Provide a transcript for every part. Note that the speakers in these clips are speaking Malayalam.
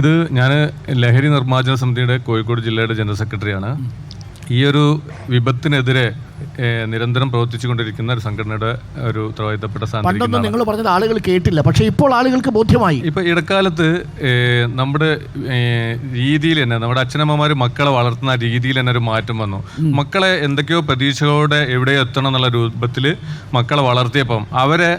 ഇത് ഞാൻ ലഹരി നിർമ്മാർജന സമിതിയുടെ കോഴിക്കോട് ജില്ലയുടെ ജനറൽ സെക്രട്ടറിയാണ്. ഈ ഒരു വിപത്തിനെതിരെ നിരന്തരം പ്രവർത്തിച്ചുകൊണ്ടിരിക്കുന്ന ഒരു സംഘടനയുടെ ഒരു ഉത്തരവാദിത്തപ്പെട്ട സാധനം നിങ്ങൾ പറഞ്ഞത് ആളുകൾ കേട്ടില്ല. പക്ഷേ ഇപ്പോൾ ആളുകൾക്ക് ബോധ്യമായി. ഇപ്പൊ ഇടക്കാലത്ത് നമ്മുടെ രീതിയിൽ തന്നെ നമ്മുടെ അച്ഛനമ്മമാർ മക്കളെ വളർത്തുന്ന രീതിയിൽ തന്നെ ഒരു മാറ്റം വന്നു. മക്കളെ എന്തൊക്കെയോ പ്രതീക്ഷകളോടെ എവിടെ എത്തണം എന്നുള്ള രൂപത്തിൽ മക്കളെ വളർത്തിയപ്പം അവരെ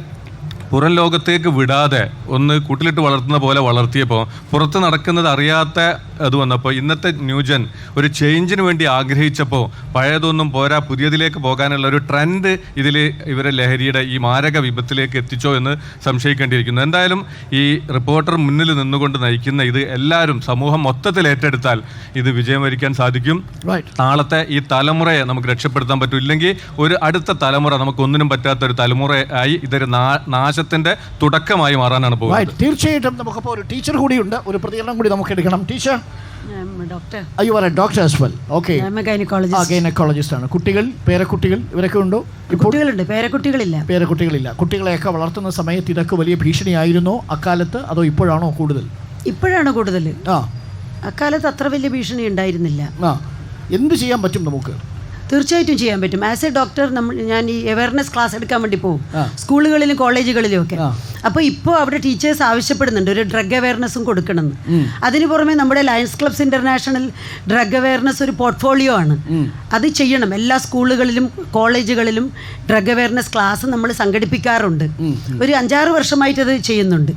പുറം ലോകത്തേക്ക് വിടാതെ ഒന്ന് കൂട്ടിലിട്ട് വളർത്തുന്ന പോലെ വളർത്തിയപ്പോൾ പുറത്ത് നടക്കുന്നത് അറിയാത്ത അത് വന്നപ്പോൾ ഇന്നത്തെ ന്യൂജൻ ഒരു ചേഞ്ചിന് വേണ്ടി ആഗ്രഹിച്ചപ്പോൾ പഴയതൊന്നും പോരാ പുതിയതിലേക്ക് പോകാനുള്ള ഒരു ട്രെൻഡ് ഇതിൽ ഇവരെ ലഹരിയുടെ ഈ മാരക വിപത്തിലേക്ക് എത്തിച്ചോ എന്ന് സംശയിക്കേണ്ടിയിരിക്കുന്നു. എന്തായാലും ഈ റിപ്പോർട്ടർ മുന്നിൽ നിന്നുകൊണ്ട് നയിക്കുന്ന ഇത് എല്ലാവരും സമൂഹം മൊത്തത്തിൽ ഏറ്റെടുത്താൽ ഇത് വിജയം വരിക്കാൻ സാധിക്കും നാളത്തെ ഈ തലമുറയെ നമുക്ക് രക്ഷപ്പെടുത്താൻ പറ്റും. ഇല്ലെങ്കിൽ ഒരു അടുത്ത തലമുറ നമുക്ക് ഒന്നിനും പറ്റാത്ത ഒരു തലമുറ ആയി ഇതൊരു നാ- നാശത്തിന്റെ തുടക്കമായി മാറാനാണ് പോകുന്നത്. തീർച്ചയായിട്ടും നമുക്കിപ്പോൾ ഒരു ടീച്ചർ കൂടിയുണ്ട്. ഒരു പ്രതികരണം കൂടി നമുക്ക് എടുക്കണം ടീച്ചർ ഡോക്ടർ അയ്യോ are a doctor as well okay ആ ഗൈനക്കോളജിസ്റ്റ് ഗൈനക്കോളജിസ്റ്റ് ആണ്. കുട്ടികൾ പേരക്കുട്ടികൾ ഇവരൊക്കെ ഉണ്ടോ? കുട്ടികളുണ്ട്. പേരക്കുട്ടികളില്ല. പേരക്കുട്ടികളില്ല. കുട്ടികളെയൊക്കെ വളർത്തുന്ന സമയത്ത് ഇതൊക്കെ വലിയ ഭീഷണിയായിരുന്നോ അക്കാലത്ത്? അതോ ഇപ്പോഴാണോ കൂടുതൽ? ഇപ്പോഴാണ് കൂടുതൽ. ആ. അക്കാലത്ത് അത്ര വലിയ ഭീഷണി ഉണ്ടായിരുന്നില്ല. ആ. എന്ത് ചെയ്യാൻ പറ്റും നമുക്ക്? തീർച്ചയായിട്ടും ചെയ്യാൻ പറ്റും. ആസ് എ ഡോക്ടർ നമ്മൾ ഞാൻ ഈ അവയർനെസ് ക്ലാസ് എടുക്കാൻ വേണ്ടി പോകും സ്കൂളുകളിലും കോളേജുകളിലും ഒക്കെ. അപ്പോൾ ഇപ്പോൾ അവിടെ ടീച്ചേഴ്സ് ആവശ്യപ്പെടുന്നുണ്ട് ഒരു ഡ്രഗ് അവയർനെസ്സും കൊടുക്കണമെന്ന്. അതിന് പുറമെ നമ്മുടെ lions clubs international drug awareness ഒരു പോർട്ട്ഫോളിയോ ആണ്. അത് ചെയ്യണം. എല്ലാ സ്കൂളുകളിലും കോളേജുകളിലും ഡ്രഗ് അവയർനെസ് ക്ലാസ് നമ്മൾ സംഘടിപ്പിക്കാറുണ്ട്. ഒരു അഞ്ചാറ് വർഷമായിട്ട് അത് ചെയ്യുന്നുണ്ട്.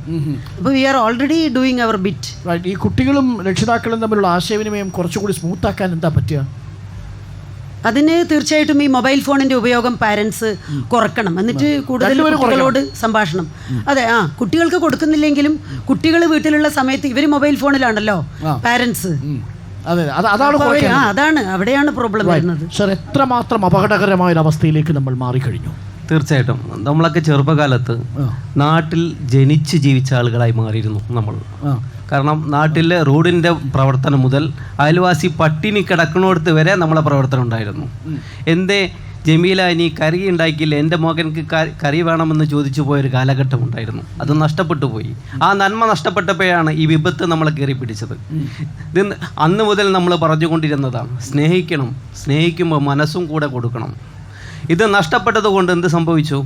അപ്പോൾ we are already doing our bit ഈ കുട്ടികളും രക്ഷിതാക്കളും തമ്മിലുള്ള ആശയവിനിമയം കുറച്ചുകൂടി സ്മൂത്താക്കാൻ എന്താ പറ്റുക? അതിന് തീർച്ചയായിട്ടും ഈ മൊബൈൽ ഫോണിന്റെ ഉപയോഗം പാരന്റ്സ് കുറക്കണം. എന്നിട്ട് കൂടുതൽ കുട്ടികളോട് സംഭാഷണം. അതെ ആ കുട്ടികൾക്ക് കൊടുക്കുന്നില്ലെങ്കിലും കുട്ടികൾ വീട്ടിലുള്ള സമയത്ത് ഇവർ മൊബൈൽ ഫോണിലാണല്ലോ പാരന്റ്സ് അതെ അതാണ് അവിടെയാണ് പ്രോബ്ലം വരുന്നത്. സർ എത്രമാത്രം അപകടകരമായ ഒരു അവസ്ഥയിലേക്ക് നമ്മൾ മാറിക്കഴിഞ്ഞു? തീർച്ചയായിട്ടും. നമ്മളൊക്കെ ചെറുപ്പകാലത്ത് നാട്ടിൽ ജനിച്ച് ജീവിച്ച ആളുകളായി മാറിയിരുന്നു നമ്മൾ. കാരണം നാട്ടിലെ റോഡിന്റെ പ്രവർത്തനം മുതൽ അയൽവാസി പട്ടിണി കിടക്കണോടത്ത് വരെ നമ്മളെ പ്രവർത്തനം ഉണ്ടായിരുന്നു. എന്തേ ജമീല ഇനി കറി ഉണ്ടാക്കിയില്ല എന്റെ മകൻക്ക് കറി വേണമെന്ന് ചോദിച്ചു പോയൊരു കാലഘട്ടം ഉണ്ടായിരുന്നു. അത് നഷ്ടപ്പെട്ടു പോയി. ആ നന്മ നഷ്ടപ്പെട്ടപ്പോഴാണ് ഈ വിപത്ത് നമ്മളെ കയറി പിടിച്ചത്. ഇത് അന്ന് മുതൽ നമ്മൾ പറഞ്ഞുകൊണ്ടിരുന്നതാണ്. സ്നേഹിക്കണം സ്നേഹിക്കുമ്പോൾ മനസ്സും കൂടെ കൊടുക്കണം. ഇത് നഷ്ടപ്പെട്ടത് കൊണ്ട് എന്ത് സംഭവിച്ചു?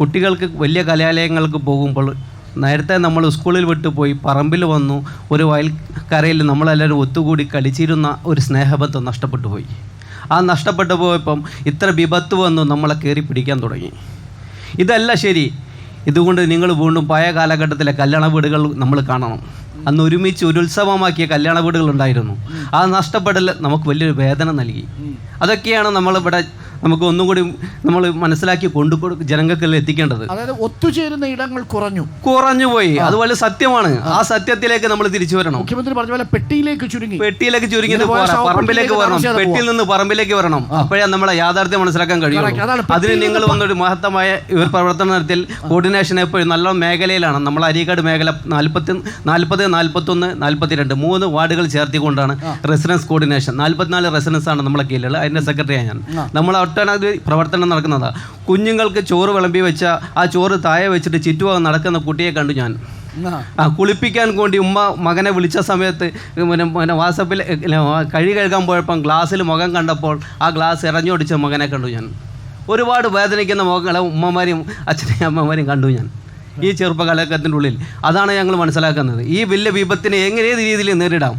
കുട്ടികൾക്ക് വലിയ കലാലയങ്ങൾക്ക് പോകുമ്പോൾ നേരത്തെ നമ്മൾ സ്കൂളിൽ വിട്ടു പോയി പറമ്പിൽ വന്നു ഒരു വയൽക്കരയിൽ നമ്മളെല്ലാവരും ഒത്തുകൂടി കളിച്ചിരുന്ന ഒരു സ്നേഹബന്ധം നഷ്ടപ്പെട്ടു പോയി. ആ നഷ്ടപ്പെട്ടു പോയപ്പം ഇത്ര വിപത്ത് വന്നു നമ്മളെ കയറി പിടിക്കാൻ തുടങ്ങി. ഇതല്ല ശരി. ഇതുകൊണ്ട് നിങ്ങൾ വീണ്ടും പഴയ കാലഘട്ടത്തിലെ കല്യാണ വീടുകൾ നമ്മൾ കാണണം. അന്ന് ഒരുമിച്ച് ഒരു ഉത്സവമാക്കിയ കല്യാണ വീടുകൾ ഉണ്ടായിരുന്നു. ആ നഷ്ടപ്പെടൽ നമുക്ക് വലിയൊരു വേദന നൽകി. അതൊക്കെയാണ് നമ്മളിവിടെ നമുക്ക് ഒന്നും കൂടി നമ്മൾ മനസ്സിലാക്കി കൊണ്ടു ജനങ്ങൾക്ക് എത്തിക്കേണ്ടത്. അതായത് ഒത്തുചേരുന്ന ഇടങ്ങൾ കുറഞ്ഞു. കുറഞ്ഞുപോയി. അതുപോലെ സത്യമാണ്. ആ. സത്യത്തിലേക്ക് നമ്മൾ തിരിച്ചു വരണം. മുഖ്യമന്ത്രി പറഞ്ഞ പോലെ പെട്ടിയിലേക്ക് ചുരുങ്ങി. പെട്ടിയിലേക്ക് ചുരുങ്ങിയത് പറമ്പിലേക്ക് വരണം. പെട്ടിയിൽ നിന്ന് പറമ്പിലേക്ക് വരണം. അപ്പോഴേ നമ്മളെ യാഥാർത്ഥ്യം മനസ്സിലാക്കാൻ കഴിയും അതിന് നിങ്ങൾ വന്നൊരു മഹത്തമായ ഒരു പ്രവർത്തനത്തിൽ കോർഡിനേഷൻ എപ്പോഴും നല്ല മേഖലയിലാണ്. നമ്മൾ അരീക്കാട് മേഖല നാൽപ്പത്തി നാൽപ്പത് നാൽപ്പത്തൊന്ന് നാൽപ്പത്തിരണ്ട് മൂന്ന് വാർഡുകൾ ചേർത്തിക്കൊണ്ടാണ് റെസിഡൻസ് കോർഡിനേഷൻ നാൽപ്പത്തിനാല് റെസിഡൻസ് ആണ് നമ്മളെ കീഴിലുള്ള അതിന്റെ സെക്രട്ടറിയാണ് ഞാൻ. നമ്മൾ ഒട്ടനവധി പ്രവർത്തനം നടക്കുന്നത്. കുഞ്ഞുങ്ങൾക്ക് ചോറ് വിളമ്പി വെച്ച ആ ചോറ് താഴെ വെച്ചിട്ട് ചുറ്റുഭാഗം നടക്കുന്ന കുട്ടിയെ കണ്ടു ഞാൻ. ആ. കുളിപ്പിക്കാൻ വേണ്ടി ഉമ്മ മകനെ വിളിച്ച സമയത്ത് പിന്നെ പിന്നെ വാട്സപ്പിൽ കഴി കഴുകാൻ പോയപ്പം ഗ്ലാസ്സിൽ മുഖം കണ്ടപ്പോൾ ആ ഗ്ലാസ് എറഞ്ഞോടിച്ച മകനെ കണ്ടു ഞാൻ. ഒരുപാട് വേദനിക്കുന്ന മുഖങ്ങളെ ഉമ്മമാരെയും അച്ഛനെയും അമ്മമാരെയും കണ്ടു ഞാൻ. ഈ ചെറുപ്പകാലഘട്ടത്തിന്റെ ഉള്ളിൽ അതാണ് ഞങ്ങൾ മനസ്സിലാക്കുന്നത്. ഈ വലിയ വിപത്തിനെ എങ്ങനെ ഏത് രീതിയിൽ നേരിടാം.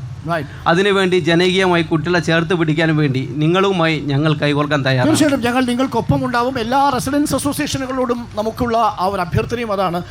അതിനുവേണ്ടി ജനകീയമായി കുട്ടികളെ ചേർത്ത് പിടിക്കാൻ വേണ്ടി നിങ്ങളുമായി ഞങ്ങൾ കൈകോർക്കാൻ തയ്യാറാണ്. തീർച്ചയായിട്ടും ഞങ്ങൾ നിങ്ങൾക്കൊപ്പം ഉണ്ടാവും. എല്ലാ റെസിഡൻസ് അസോസിയേഷനുകളോടും നമുക്കുള്ള ആ ഒരു അഭ്യർത്ഥനയും അതാണ്.